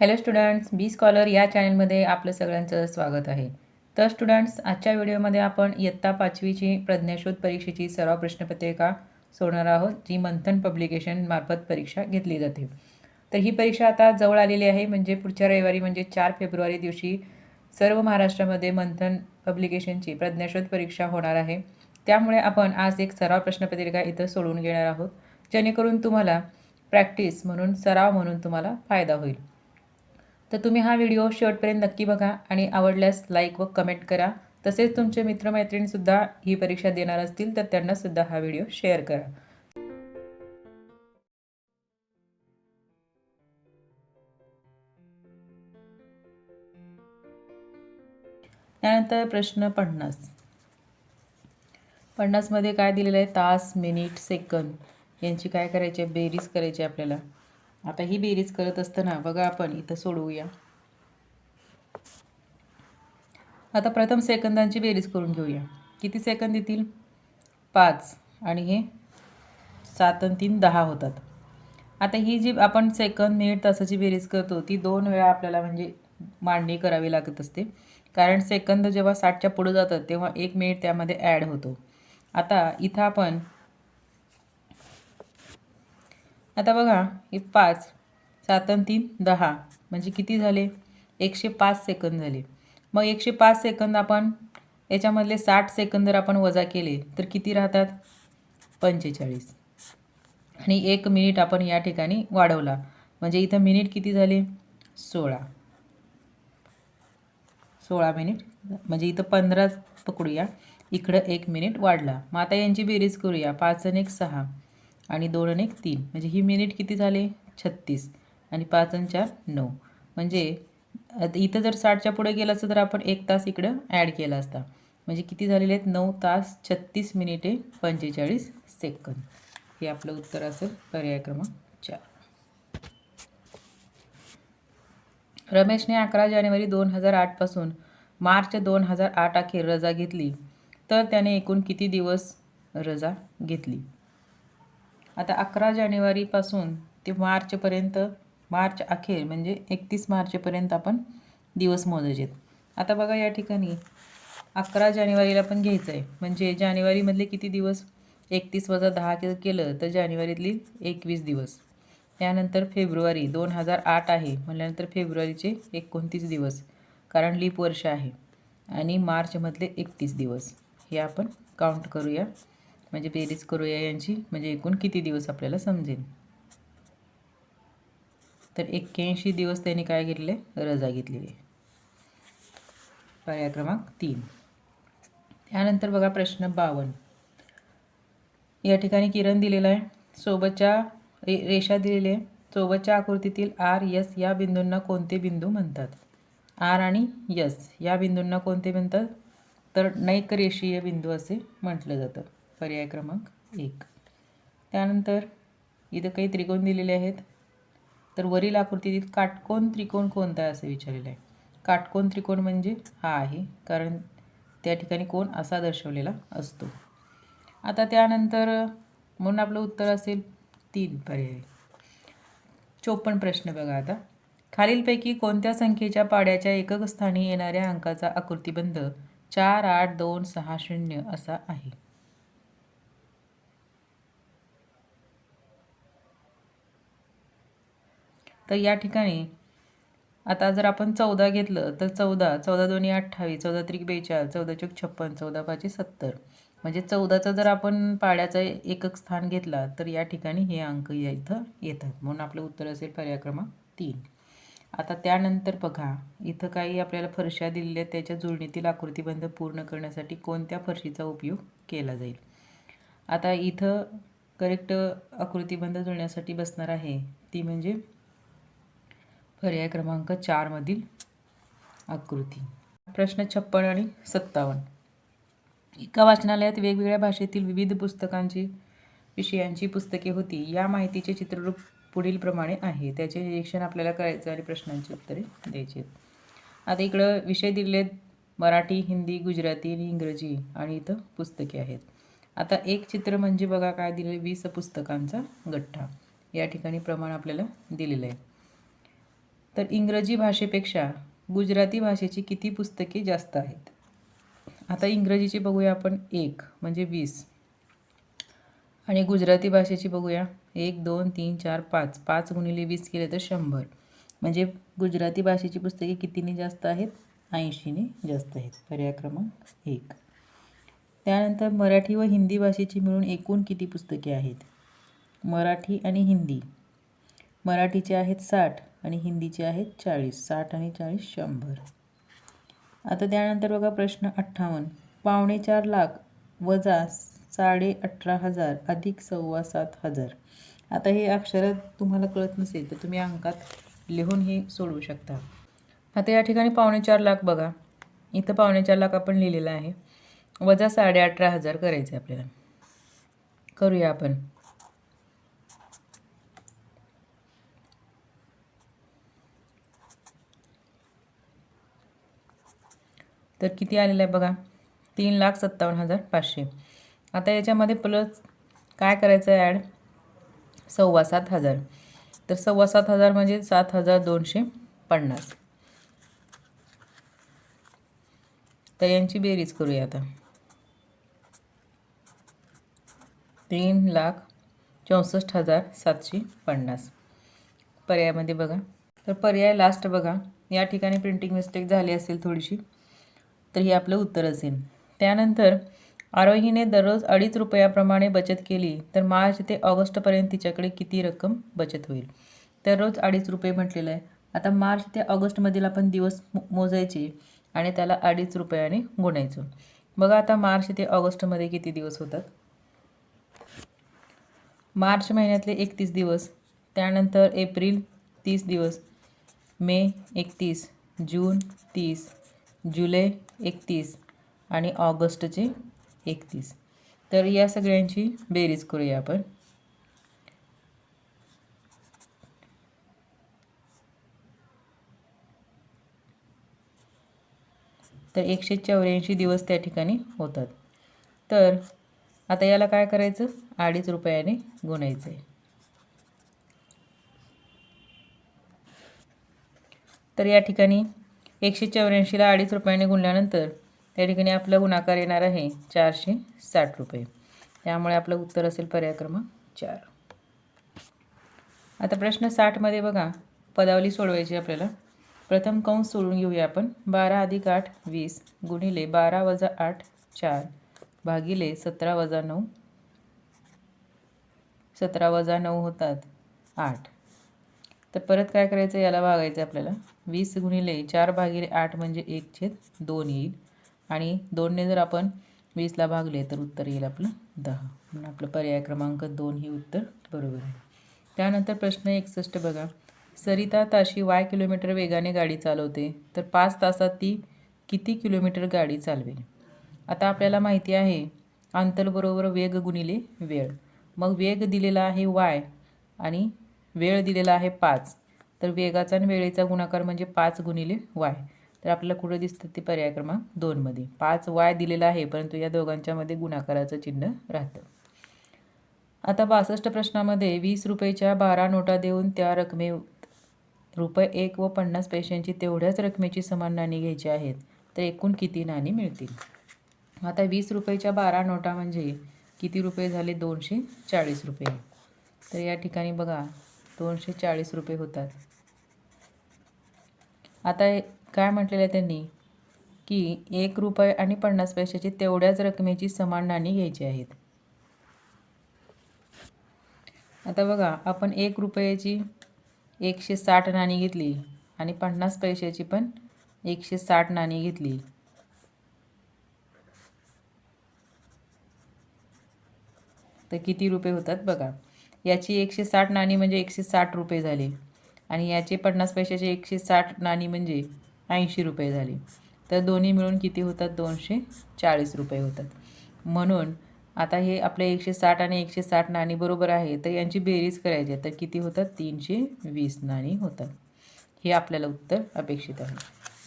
Hello students बी scholar या चॅनलमध्ये आपलं सगळ्यांचं स्वागत आहे. तर स्टुडंट्स आजच्या व्हिडिओमध्ये आपण इयत्ता पाचवीची प्रज्ञाशोध परीक्षेची सराव प्रश्नपत्रिका सोडणार आहोत जी मंथन पब्लिकेशन मार्फत परीक्षा घेतली जाते. तर ही परीक्षा आता जवळ आलेली आहे म्हणजे पुढच्या रविवारी म्हणजे चार फेब्रुवारी दिवशी सर्व महाराष्ट्रामध्ये मंथन पब्लिकेशनची प्रज्ञाशोध परीक्षा होणार आहे. त्यामुळे आपण आज एक सराव प्रश्नपत्रिका इथं सोडून घेणार आहोत जेणेकरून तुम्हाला प्रॅक्टिस म्हणून सराव म्हणून तुम्हाला फायदा होईल. तर तुम्ही हा व्हिडिओ शेवटपर्यंत नक्की बघा आणि आवडल्यास लाईक व कमेंट करा. तसेच तुमचे मित्रमैत्रिणीसुद्धा ही परीक्षा देणार असतील तर त्यांनासुद्धा हा व्हिडिओ शेअर करा. त्यानंतर प्रश्न पन्नास. पन्नासमध्ये काय दिलेलं आहे? तास मिनिट सेकंद. यांची काय करायची आहे? बेरीज करायची आपल्याला. आता ही बेरीज करत असताना बघा आपण इथं सोडवूया. आता प्रथम सेकंदांची बेरीज करून घेऊया. किती सेकंद येतील? पाच. आणि हे सात आणि तीन दहा होतात. आता ही जी आपण सेकंद मिनिट तासाची बेरीज करतो ती दोन वेळा आपल्याला म्हणजे मांडणी करावी लागत असते. कारण सेकंद जेव्हा साठच्या पुढे जातात तेव्हा एक मिनिट त्यामध्ये ॲड होतो. आता इथं आपण आता बघा हे पाच सात आणि तीन दहा. म्हणजे किती झाले? एकशे पाच सेकंद झाले. मग एकशे पाच सेकंद आपण याच्यामधले साठ सेकंद जर आपण वजा केले तर किती राहतात? पंचेचाळीस. आणि एक मिनिट आपण या ठिकाणी वाढवला. म्हणजे इथं मिनिट किती झाले? सोळा. सोळा मिनिट. म्हणजे इथं पंधरा पकडूया. इकडं एक मिनिट वाढला. मग आता यांची बेरीज करूया. पाच आणि एक सहा. आणि दोन आणि एक तीन. म्हणजे ही मिनिट किती झाले? छत्तीस. आणि पाच आणि चार नऊ. म्हणजे इथं जर साठच्या पुढे गेलं असतं तर आपण एक तास इकडं ॲड केला असता. म्हणजे किती झालेले आहेत? नऊ तास छत्तीस मिनिटे पंचेचाळीस सेकंद. हे आपलं उत्तर असेल पर्याय क्रमांक चार. रमेशने अकरा जानेवारी दोन हजार आठपासून मार्च दोन हजार आठ अखेर रजा घेतली. तर त्याने एकूण किती दिवस रजा घेतली? आता अकरा जानेवारीपासून ते मार्चपर्यंत मार्च अखेर म्हणजे एकतीस मार्चपर्यंत आपण दिवस मोजायचे आता बघा या ठिकाणी अकरा जानेवारीला पण घ्यायचं आहे म्हणजे जानेवारीमधले किती दिवस? एकतीस वजा दहा के केलं तर जानेवारीतली एकवीस दिवस. त्यानंतर फेब्रुवारी दोन हजार आठ आहे. म्हटल्यानंतर फेब्रुवारीचे एकोणतीस दिवस. कारण लीप वर्ष आहे. आणि मार्चमधले एकतीस दिवस. हे आपण काउंट करूया. म्हणजे बेरीज करूया यांची. म्हणजे एकूण किती दिवस आपल्याला समजेल? तर एक्क्याऐंशी दिवस त्यांनी काय घेतले? रजा घेतलेली आहे. पर्याय क्रमांक तीन. त्यानंतर बघा प्रश्न बावन्न. या ठिकाणी किरण दिलेला आहे. सोबतच्या रे रेषा दिलेली आहे. सोबतच्या आकृतीतील आर यस या बिंदूंना कोणते बिंदू म्हणतात? आर आणि यस या बिंदूंना कोणते म्हणतात? तर नैक रेषीय बिंदू असे म्हटलं जातं. पर्याय क्रमांक एक. त्यानंतर इथं काही त्रिकोण दिलेले आहेत. तर वरील आकृतीतील काटकोन त्रिकोण कोणता आहे असं विचारलेलं आहे. काटकोन त्रिकोण म्हणजे हा आहे कारण त्या ठिकाणी कोण असा दर्शवलेला असतो. आता त्यानंतर म्हणून आपलं उत्तर असेल तीन पर्याय. चोपन्न प्रश्न बघा आता. खालीलपैकी कोणत्या संख्येच्या पाड्याच्या एकक स्थानी येणाऱ्या अंकाचा आकृतिबंध चार आठ दोन सहा शून्य असा आहे? तर या ठिकाणी आता जर आपण चौदा घेतलं तर चौदा चौदा दोन्ही अठ्ठावीस चौदा त्रिक बेचाळीस चौदा चौक छप्पन चौदा पाचशे सत्तर. म्हणजे चौदाचा जर आपण पाड्याचा एकक स्थान घेतला तर या ठिकाणी हे अंक या इथं येतात. म्हणून आपलं उत्तर असेल पर्याय क्रमांक तीन. आता त्यानंतर बघा इथं काही आपल्याला फरशा दिलेल्या त्याच्या जुळणीतील आकृतीबंध पूर्ण करण्यासाठी कोणत्या फरशीचा उपयोग केला जाईल? आता इथं करेक्ट आकृतीबंध जुळण्यासाठी बसणार आहे ती म्हणजे पर्याय क्रमांक चारमधील आकृती. प्रश्न छप्पन आणि सत्तावन्न. एका वाचनालयात वेगवेगळ्या भाषेतील विविध पुस्तकांची विषयांची पुस्तके होती. या माहितीचे चित्ररूप पुढीलप्रमाणे आहे. त्याचे निरीक्षण आपल्याला करायचं आणि प्रश्नांची उत्तरे द्यायची. आता इकडं विषय दिले आहेत मराठी हिंदी गुजराती आणि इंग्रजी आणि इथं पुस्तके आहेत. आता एक चित्र म्हणजे बघा काय दिलं वीस पुस्तकांचा गठ्ठा. या ठिकाणी प्रमाण आपल्याला दिलेलं आहे. तर इंग्रजी भाषेपेक्षा गुजराती भाषेची किती पुस्तके जास्त आहेत? आता इंग्रजीची बघूया आपण एक म्हणजे वीस. आणि गुजराती भाषेची बघूया. एक दोन तीन चार पाच. पाच गुणिले वीस केले तर शंभर. म्हणजे गुजराती भाषेची पुस्तके कितीने जास्त आहेत? ऐंशीने जास्त आहेत. पर्याय क्रमांक एक. त्यानंतर मराठी व हिंदी भाषेची मिळून एकूण किती पुस्तके आहेत? मराठी आणि हिंदी. मराठीचे आहेत साठ. आणि हिंदीचे आहेत चाळीस साठ आणि चाळीस शंभर. आता त्यानंतर बघा प्रश्न अठ्ठावन्न. पावणे चार लाख वजा साडे अठरा हजार अधिक सव्वा सात हजार. आता हे अक्षरात तुम्हाला कळत नसेल तर तुम्ही अंकात लिहून हे सोडवू शकता. आता या ठिकाणी पावणे चार लाख बघा. इथं पावणे चार लाख आपण लिहिलेलं आहे. वजा साडे अठरा हजार आहे आपल्याला. करूया आपण. तर किती आलेलं आहे बघा? तीन लाख सत्तावन्न हजार पाचशे. आता याच्यामध्ये प्लस काय करायचं आहे ॲड सव्वा सात हजार. तर सव्वा सात हजार म्हणजे सात हजार दोनशे पन्नास. तर यांची बेरीज करूया आता. तीन लाख चौसष्ट हजार सातशे पन्नास. पर्यायामध्ये बघा. तर पर्याय लास्ट बघा. या ठिकाणी प्रिंटिंग मिस्टेक झाली असेल थोडीशी. तर हे आपलं उत्तर असेल. त्यानंतर आरोहीने दररोज अडीच रुपयाप्रमाणे बचत केली तर मार्च ते ऑगस्टपर्यंत तिच्याकडे किती रक्कम बचत होईल? दररोज अडीच रुपये म्हटलेलं आहे. आता मार्च ते ऑगस्टमधील आपण दिवस मो- मोजायचे आणि त्याला अडीच रुपयाने गुणायचं. बघा आता मार्च ते ऑगस्टमध्ये किती दिवस होतात? मार्च महिन्यातले एकतीस दिवस त्यानंतर एप्रिल तीस दिवस मे एकतीस जून तीस जुलै एकतीस आणि ऑगस्टचे एकतीस. तर या सगळ्यांची बेरीज करूया आपण. तर एकशे चौऱ्याऐंशी दिवस त्या ठिकाणी होतात. तर आता याला काय करायचं? अडीच रुपयाने गुणायचं आहे तर या ठिकाणी एकशे चौऱ्याऐंशीला अडीच रुपयाने गुणल्यानंतर त्या ठिकाणी आपला गुणाकार येणार आहे चारशे साठ रुपये. त्यामुळे आपलं उत्तर असेल पर्याय क्रमांक चार. आता प्रश्न साठमध्ये बघा. पदावली सोडवायची आपल्याला. प्रथम कंस सोडून घेऊया आपण. बारा अधिक आठ वीस. गुणिले बारा वजा आठ चार. भागिले सतरा वजा नऊ. सतरा वजा नऊ होतात आठ. तर परत काय करायचं? याला भागायचं आपल्याला. वीस गुणिले चार भागिले आठ म्हणजे एक छेद दोन येईल. आणि दोनने जर आपण वीसला भागले तर उत्तर येईल आपलं दहा. म्हणून आपलं पर्याय क्रमांक दोन ही उत्तर बरोबर आहे. त्यानंतर प्रश्न एकसष्ट बघा. सरिता ताशी वाय किलोमीटर वेगाने गाडी चालवते तर पाच तासात ती किती किलोमीटर गाडी चालवेल? आता आपल्याला माहिती आहे अंतर बरोबर वेग गुणिले वेळ. मग वेग दिलेला आहे वाय आणि वेळ दिलेला आहे पाच. तर वेगाचा आणि वेळेचा गुणाकार म्हणजे पाच गुणिले वाय. तर आपल्याला कुठं दिसतं ते पर्याय क्रमांक दोनमध्ये पाच वाय दिलेला आहे परंतु या दोघांच्यामध्ये गुणाकाराचं चिन्ह राहतं. आता बासष्ट प्रश्नामध्ये वीस रुपयेच्या बारा नोटा देऊन त्या रकमे रुपये एक व पन्नास पैशांची तेवढ्याच रकमेची समान नाणी घ्यायची आहेत तर एकूण किती नाणी मिळतील? आता वीस रुपयेच्या बारा नोटा म्हणजे किती रुपये झाले? दोनशे चाळीस रुपये. तर या ठिकाणी बघा दोनशे चाळीस रुपये होतात. आता काय म्हटलेलं आहे त्यांनी? की एक रुपये आणि पन्नास पैशाची तेवढ्याच रकमेची समान नाणी घ्यायची आहेत. आता बघा आपण एक रुपयाची एकशे साठ नाणी घेतली आणि पन्नास पैशाची पण एकशे साठ नाणी घेतली. तर किती रुपये होतात बघा? याची एकशे साठ नाणी म्हणजे एकशे साठ रुपये झाले. आणि याचे पन्नास पैशाचे एकशे साठ नाणी म्हणजे ऐंशी रुपये झाले. तर दोन्ही मिळून किती होतात? दोनशे चाळीस रुपये होतात. म्हणून आता हे आपले एकशे साठ आणि एकशे साठ नाणी बरोबर आहे तर यांची बेरीज करायची आहे. तर किती होतात? तीनशे वीस नाणी होतात. हे आपल्याला उत्तर अपेक्षित आहे.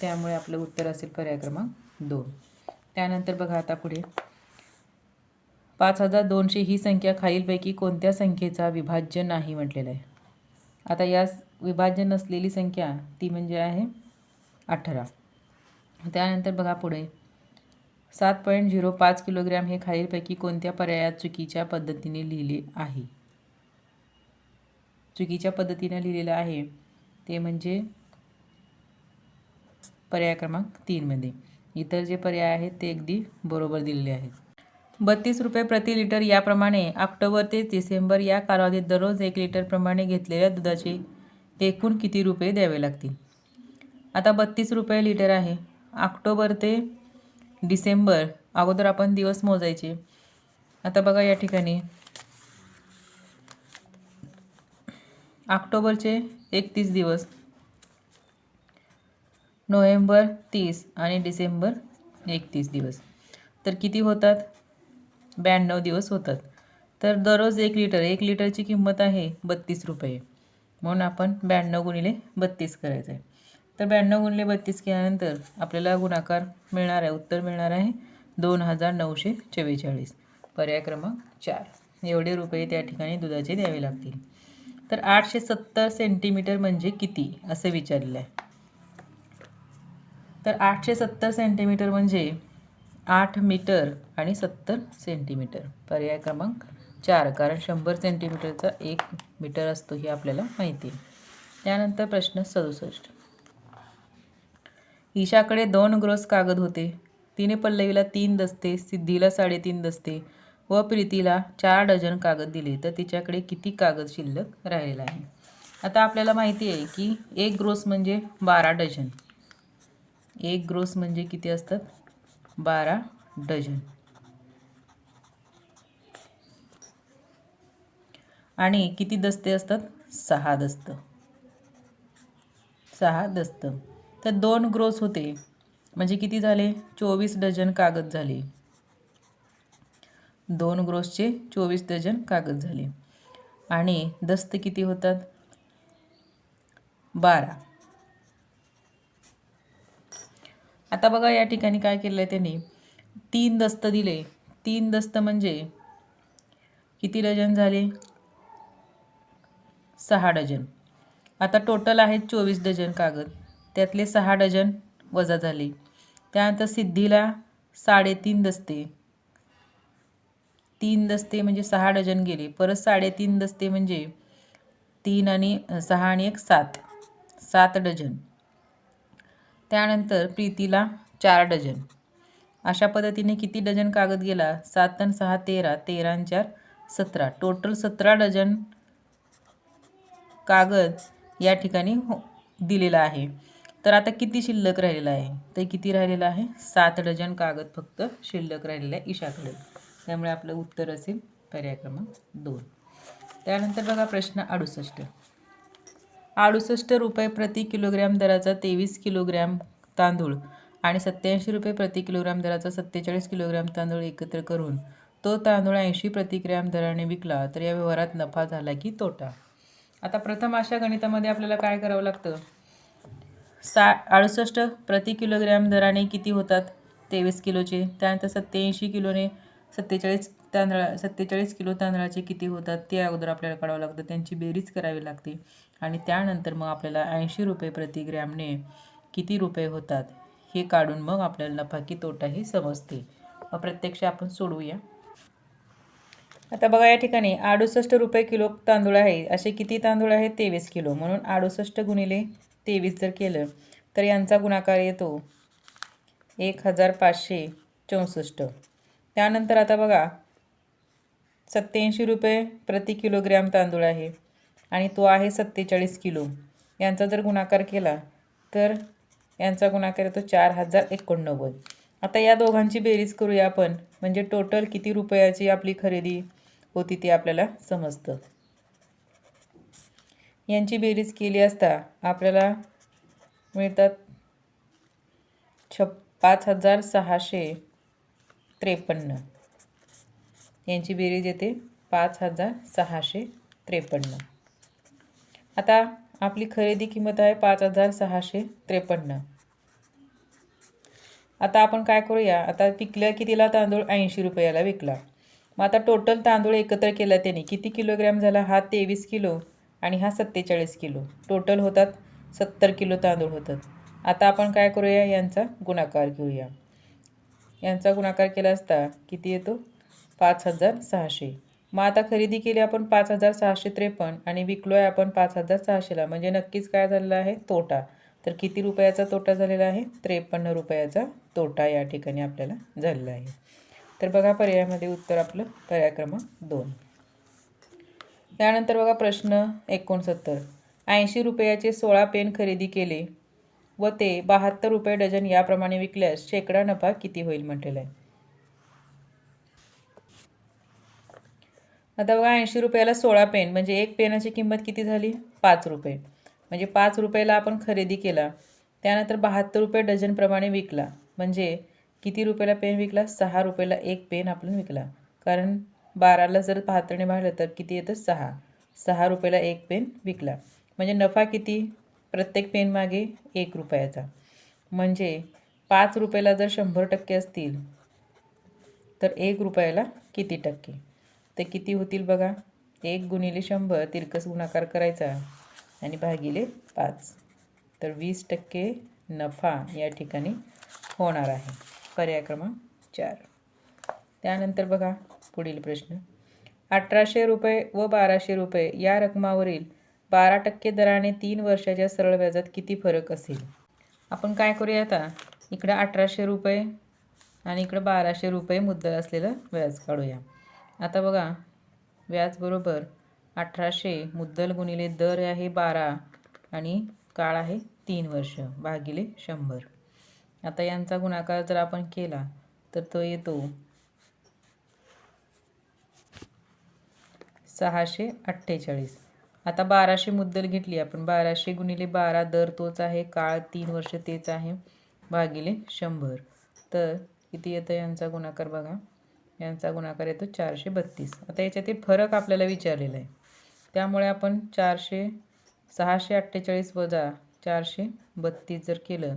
त्यामुळे आपलं उत्तर असेल पर्याय क्रमांक दोन. त्यानंतर बघा आता पुढे. पाच हजार दोनशे ही संख्या खालीलपैकी कोणत्या संख्येचा विभाज्य नाही म्हटलेलं आहे? आता या विभाज्य नसलेली संख्या ती म्हणजे आहे अठरा. त्यानंतर बघा पुढे. सात पॉईंट झिरो पाच किलोग्रॅम हे खालीलपैकी कोणत्या पर्यायात चुकीच्या पद्धतीने लिहिले आहे? चुकीच्या पद्धतीने लिहिलेलं आहे ते म्हणजे पर्याय क्रमांक तीनमध्ये इतर जे पर्याय आहेत ते अगदी बरोबर दिलेले आहेत. बत्तीस रुपये प्रति लिटर याप्रमाणे ऑक्टोबर ते डिसेंबर या कालावधीत दररोज एक लिटरप्रमाणे घेतलेल्या दुधाचे एकूण किती रुपये द्यावे लागतील? आता बत्तीस रुपये लिटर आहे. ऑक्टोबर ते डिसेंबर अगोदर आपण दिवस मोजायचे. आता बघा या ठिकाणी. ऑक्टोबरचे एकतीस दिवस. नोव्हेंबर तीस आणि डिसेंबर एकतीस दिवस. तर किती होतात? ब्याण्णव दिवस होतात. तर दररोज एक लिटर एक लिटरची किंमत आहे बत्तीस रुपये. म्हणून आपण ब्याण्णव गुणिले बत्तीस करायचं आहे तर ब्याण्णव गुणिले बत्तीस केल्यानंतर आपल्याला गुणाकार मिळणार आहे उत्तर मिळणार आहे दोन हजार नऊशे चव्वेचाळीस. पर्याय क्रमांक चार. एवढे रुपये त्या ठिकाणी दुधाचे द्यावे लागतील. तर आठशे सत्तर सेंटीमीटर म्हणजे किती? असं विचारलेलं आहे तर आठशे सत्तर सेंटीमीटर म्हणजे आठ मीटर आणि सत्तर सेंटीमीटर. पर्याय क्रमांक चार कारण शंभर सेंटीमीटरचा एक मीटर असतो हे आपल्याला माहिती आहे. त्यानंतर प्रश्न सदुसष्ट. ईशाकडे दोन ग्रोस कागद होते. तिने पल्लवीला तीन दस्ते सिद्धीला साडेतीन दस्ते व प्रीतीला चार डझन कागद दिले. तर तिच्याकडे किती कागद शिल्लक राहिलेला आहे? आता आपल्याला माहिती आहे की एक ग्रोस म्हणजे बारा डझन. एक ग्रोस म्हणजे किती असतात? बारा डझन. आणि किती दस्ते असतात? सहा दस्त. सहा दस्त. तर दोन ग्रोस होते. म्हणजे किती झाले? चोवीस डझन कागद झाले. दोन ग्रोसचे चोवीस डझन कागद झाले. आणि दस्त किती होतात? बारा. आता बघा या ठिकाणी काय केलं आहे त्यांनी. तीन दस्त दिले. तीन दस्त म्हणजे किती डझन झाले? सहा डझन. आता टोटल आहेत चोवीस डझन कागद. त्यातले सहा डझन वजा झाले. त्यानंतर सिद्धीला साडेतीन दस्ते. तीन दस्ते म्हणजे सहा डझन गेले. परत साडेतीन दस्ते म्हणजे तीन आणि सहा आणि एक सात. सात डझन. त्यानंतर प्रीतीला चार डझन. अशा पद्धतीने किती डझन कागद गेला? सात आणि सहा तेरा तेरा आणि चार सतरा. टोटल सतरा डझन कागद या ठिकाणी हो दिलेला आहे. तर आता किती शिल्लक राहिलेला आहे? तर किती राहिलेलं आहे? सात डझन कागद फक्त शिल्लक राहिलेलं आहे ईशाकडे. त्यामुळे आपलं उत्तर असेल पर्याय क्रमांक दोन. त्यानंतर बघा प्रश्न अडुसष्ट. अडुसष्ट रुपये प्रति किलोग्रॅम दराचा तेवीस किलोग्रॅम तांदूळ आणि सत्याऐंशी रुपये प्रति किलोग्रॅम दराचा सत्तेचाळीस किलोग्रॅम तांदूळ एकत्र करून तो तांदूळ ऐंशी प्रतिग्रॅम दराने विकला तर या व्यवहारात नफा झाला की तोटा? आता प्रथम अशा गणितामध्ये आपल्याला काय करावं लागतं? सा अडुसष्ट प्रति किलोग्रॅम दराने किती होतात? तेवीस किलोचे. त्यानंतर सत्त्याऐंशी किलोने सत्तेचाळीस तांदळा सत्तेचाळीस किलो तांदळाचे किती होतात? ते अगोदर आपल्याला काढावं लागतं. त्यांची बेरीज करावी लागते. आणि त्यानंतर मग आपल्याला ऐंशी रुपये प्रति ग्रॅमने किती रुपये होतात? हे काढून मग आपल्याला नफा की तोटाही समजते. मग प्रत्यक्ष आपण सोडवूया. आता बघा या ठिकाणी अडुसष्ट रुपये किलो तांदूळ आहे. असे किती तांदूळ आहेत? तेवीस किलो. म्हणून अडुसष्ट गुणिले तेवीस जर केलं तर यांचा गुणाकार येतो एक हजार पाचशे चौसष्ट. त्यानंतर आता बघा सत्याऐंशी रुपये प्रति किलोग्रॅम तांदूळ आहे आणि तो आहे सत्तेचाळीस किलो. यांचा जर गुणाकार केला तर यांचा गुणाकार येतो चार हजार एकोणनव्वद. आता या दोघांची बेरीज करूया आपण. म्हणजे टोटल किती रुपयाची आपली खरेदी होती ती आपल्याला समजतं. यांची बेरीज केली असता आपल्याला मिळतात छप पाच हजार सहाशे त्रेपन्न. यांची बेरीज येते पाच हजार सहाशे त्रेपन्न. आता आपली खरेदी किंमत आहे पाच हजार सहाशे त्रेपन्न. आता आपण काय करूया? आता विकल्या कितीला तांदूळ ऐंशी रुपयाला विकला. मग आता टोटल तांदूळ एकत्र केला त्याने. किती किलोग्रॅम झाला? हा तेवीस किलो आणि हा सत्तेचाळीस किलो. टोटल होतात सत्तर किलो तांदूळ होतात. आता आपण काय करूया? यांचा गुणाकार घेऊया. यांचा गुणाकार केला असता किती येतो? पाच हजार सहाशे. मग आता खरेदी केली आपण पाच हजार सहाशे त्रेपन्न आणि विकलो आहे आपण पाच हजार सहाशेला. म्हणजे नक्कीच काय झालेला आहे? तोटा. तर किती रुपयाचा तोटा झालेला आहे? त्रेपन्न रुपयाचा तोटा या ठिकाणी आपल्याला झालेला आहे. तर बघा पर्यायामध्ये उत्तर आपलं पर्याय क्रमांक दोन. त्यानंतर बघा प्रश्न एकोणसत्तर. ऐंशी रुपयाचे सोळा पेन खरेदी केले व ते बहात्तर रुपये डझन याप्रमाणे विकल्यास शेकडा नफा किती होईल म्हटलेला आहे. आता बघा ऐंशी रुपयाला सोळा पेन म्हणजे एक पेनाची किंमत किती झाली? पाच रुपये. म्हणजे पाच रुपयाला आपण खरेदी केला त्यानंतर बहात्तर रुपये डझनप्रमाणे विकला. म्हणजे किती रुपयाला पेन विकला? सहा रुपयाला एक पेन आपण विकला. कारण बाराला जर बहात्तरने भागलं तर किती येतं? सहा. सहा रुपयाला एक पेन विकला. म्हणजे नफा किती? प्रत्येक पेन मागे एक रुपयाचा. म्हणजे पाच रुपयाला जर शंभर टक्के असतील तर एक रुपयाला किती टक्के? ते किती होतील बघा. एक गुणिले शंभर तिरकस गुणाकार करायचा आणि भागिले पाच. तर वीस टक्के नफा या ठिकाणी होणार आहे. पर्याय क्रमांक चार. त्यानंतर बघा पुढील प्रश्न. अठराशे रुपये व बाराशे रुपये या रकमावरील बारा टक्के दराने तीन वर्षाच्या सरळ व्याजात किती फरक असेल? आपण काय करूया आता? इकडं अठराशे रुपये आणि इकडं बाराशे रुपये मुद्दल असलेलं व्याज काढूया. आता बघा व्याज बरोबर अठराशे मुद्दल गुणिले दर आहे बारा आणि काळ आहे तीन वर्ष भागिले शंभर. आता यांचा गुणाकार जर आपण केला तर तो येतो सहाशे अठ्ठेचाळीस. आता बाराशे मुद्दल घेतली आपण. बाराशे गुणिले बारा दर तोच आहे. काळ तीन वर्ष तेच आहे. भागिले शंभर. तर किती येतं यांचा गुणाकार बघा. यांचा गुणाकार येतो चारशे बत्तीस. आता याच्यातील फरक आपल्याला विचारलेला आहे. त्यामुळे आपण चारशे सहाशे अठ्ठेचाळीस वजा चारशे बत्तीस जर केलं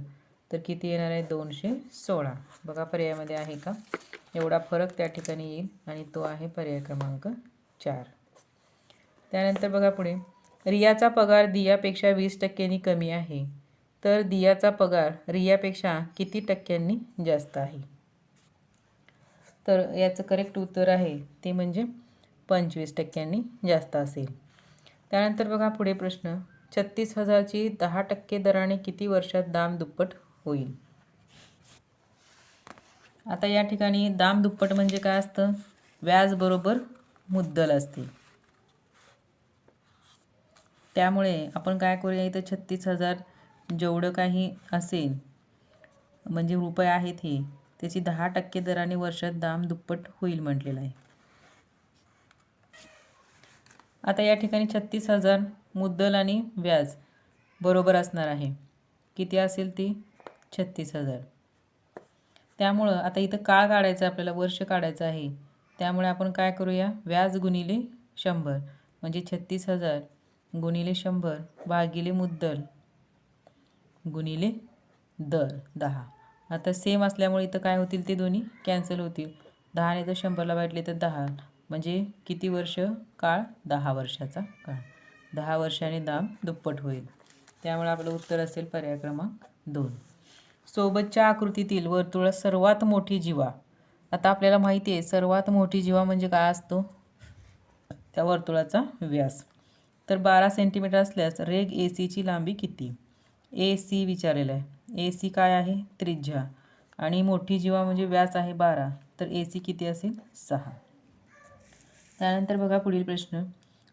तर किती येणार आहे? दोनशे सोळा. बघा पर्यायामध्ये आहे का? एवढा फरक त्या ठिकाणी येईल आणि तो आहे पर्याय क्रमांक चार. त्यानंतर बघा पुढे. रियाचा पगार दियापेक्षा वीस टक्क्यांनी कमी आहे. तर दियाचा पगार रियापेक्षा किती टक्क्यांनी जास्त आहे? तर याचं करेक्ट उत्तर आहे ते म्हणजे पंचवीस टक्क्यांनी जास्त असेल. त्यानंतर बघा पुढे प्रश्न. छत्तीस हजारची दहा टक्के दराने किती वर्षात दाम दुप्पट होईल. आता या ठिकाणी दाम दुप्पट म्हणजे काय असतं? व्याज बरोबर मुद्दल असते. त्यामुळे आपण काय करूया इथं छत्तीस हजार जेवढं काही असेल म्हणजे रुपये आहेत हे त्याची दहा टक्के दराने वर्षात दाम दुप्पट होईल म्हटलेलं आहे. आता या ठिकाणी छत्तीस हजार मुद्दल आणि व्याज बरोबर असणार आहे. किती असेल ती? छत्तीस हजार. त्यामुळं आता इथं काळ काढायचं आपल्याला वर्ष काढायचं आहे. त्यामुळे आपण काय करूया? व्याज गुणिले शंभर. म्हणजे छत्तीस हजार गुणिले शंभर भागिले मुद्दल गुणिले दर दहा. आता सेम असल्यामुळे इथं काय होतील ते दोन्ही? कॅन्सल होतील. दहाने जर शंभरला वाटले तर दहा. म्हणजे किती वर्ष? काळ? दहा वर्षाचा काळ. दहा वर्षाने दाम दुप्पट होईल. त्यामुळे आपलं उत्तर असेल पर्याय क्रमांक दोन. सोबतच्या आकृतीतील वर्तुळात सर्वात मोठी जीवा. आता आपल्याला माहिती आहे सर्वात मोठी जीवा म्हणजे काय असतो? त्या वर्तुळाचा व्यास. तर बारा सेंटीमीटर असल्यास रेग ए सीची लांबी किती? ए सी विचारलेलं आहे. ए सी काय आहे? त्रिज्या. आणि मोठी जीवा म्हणजे व्यास आहे बारा. तर ए सी किती असेल? सहा. त्यानंतर बघा पुढील प्रश्न.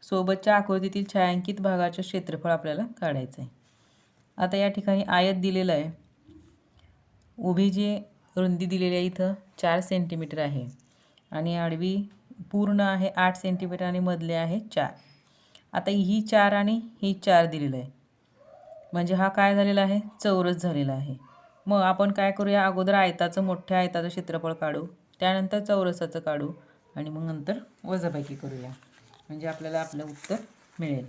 सोबतच्या आकृतीतील छायांकित भागाचं क्षेत्रफळ आपल्याला काढायचं आहे आता या ठिकाणी आयत दिलेलं आहे. उभी जी रुंदी दिलेली आहे इथं चार सेंटीमीटर आहे. आणि आडवी पूर्ण आहे आठ सेंटीमीटर आणि मधले आहे चार. आता ही चार आणि ही चार दिलेलं आहे. म्हणजे हा काय झालेला आहे? चौरस झालेला आहे. मग आपण काय करूया? अगोदर आयताचं मोठ्या आयताचं क्षेत्रफळ काढू त्यानंतर चौरसाचं काढू आणि मग नंतर वजाबाकी करूया. म्हणजे आपल्याला आपलं उत्तर मिळेल.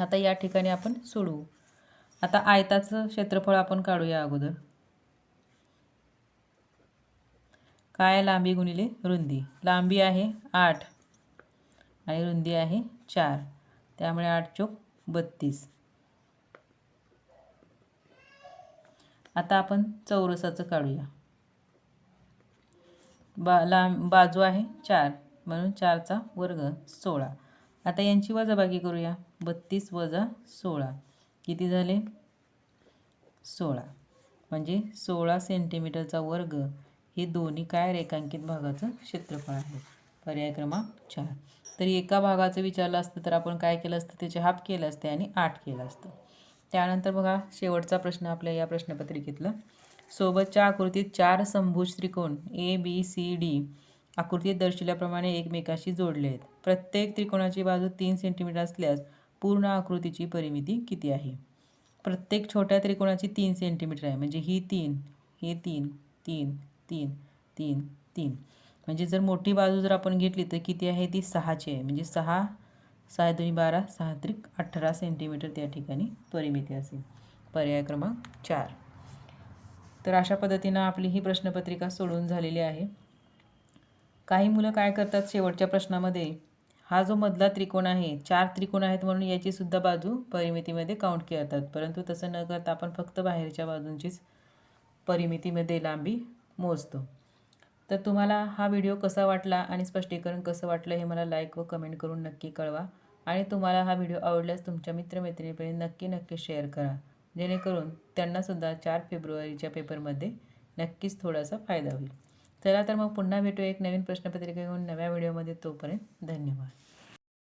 आता या ठिकाणी आपण सोडवू. आता आयताचं क्षेत्रफळ आपण काढूया अगोदर. काय लांबी गुणिले रुंदी? लांबी आहे आठ आणि रुंदी आहे चार. त्यामुळे आठ चोक बत्तीस. आता आपण चौरसाचं काढूया. बा लांब बाजू आहे चार. म्हणून चारचा वर्ग सोळा. आता यांची वजाबाकी करूया. बत्तीस वजा सोळा. किती झाले? सोळा. म्हणजे सोळा सेंटीमीटरचा वर्ग. हे दोन्ही काय रेखांकित भागाचं क्षेत्रफळ आहे? पर्याय क्रमांक चार. तरी एका भागाचं विचारलं असतं तर आपण काय केलं असतं? त्याचे हाफ केलं असते आणि आठ केलं असतं. त्यानंतर बघा शेवटचा प्रश्न आपल्या या प्रश्नपत्रिकेतला. सोबतच्या आकृतीत चार संभुज त्रिकोण ए बी सी डी आकृतीत दर्शविल्याप्रमाणे एकमेकाशी जोडले आहेत. प्रत्येक त्रिकोणाची बाजू तीन सेंटीमीटर असल्यास पूर्ण आकृतीची परिमिती किती आहे? प्रत्येक छोट्या त्रिकोणाची तीन सेंटीमीटर आहे. म्हणजे ही तीन ही तीन तीन तीन तीन तीन. म्हणजे जर मोठी बाजू जर आपण घेतली तर किती आहे? ती सहाची आहे. म्हणजे सहा सहा दोन्ही बारा सहा त्रिक अठरा सेंटीमीटर त्या ठिकाणी परिमिती असेल. पर्याय क्रमांक चार. तर अशा पद्धतीनं आपली ही प्रश्नपत्रिका सोडून झालेली आहे. काही मुलं काय करतात शेवटच्या प्रश्नामध्ये? हा जो मधला त्रिकोण आहे चार त्रिकोण आहेत म्हणून याचीसुद्धा बाजू परिमितीमध्ये काउंट करतात. परंतु तसं न करता आपण फक्त बाहेरच्या बाजूंचीच परिमितीमध्ये लांबी मोजतो. तर तुम्हाला हा व्हिडिओ कसा वाटला आणि स्पष्टीकरण कसं वाटलं हे मला लाईक व कमेंट करून नक्की कळवा. आणि तुम्हाला हा व्हिडिओ आवडल्यास तुमच्या मित्रमैत्रिणीपर्यंत नक्की नक्की शेअर करा. जेणेकरून त्यांनासुद्धा चार फेब्रुवारीच्या पेपरमध्ये नक्कीच थोडासा फायदा होईल. चला तर मग पुन्हा भेटू एक नवीन प्रश्नपत्रिका घेऊन नव्या व्हिडिओमध्ये. तोपर्यंत धन्यवाद.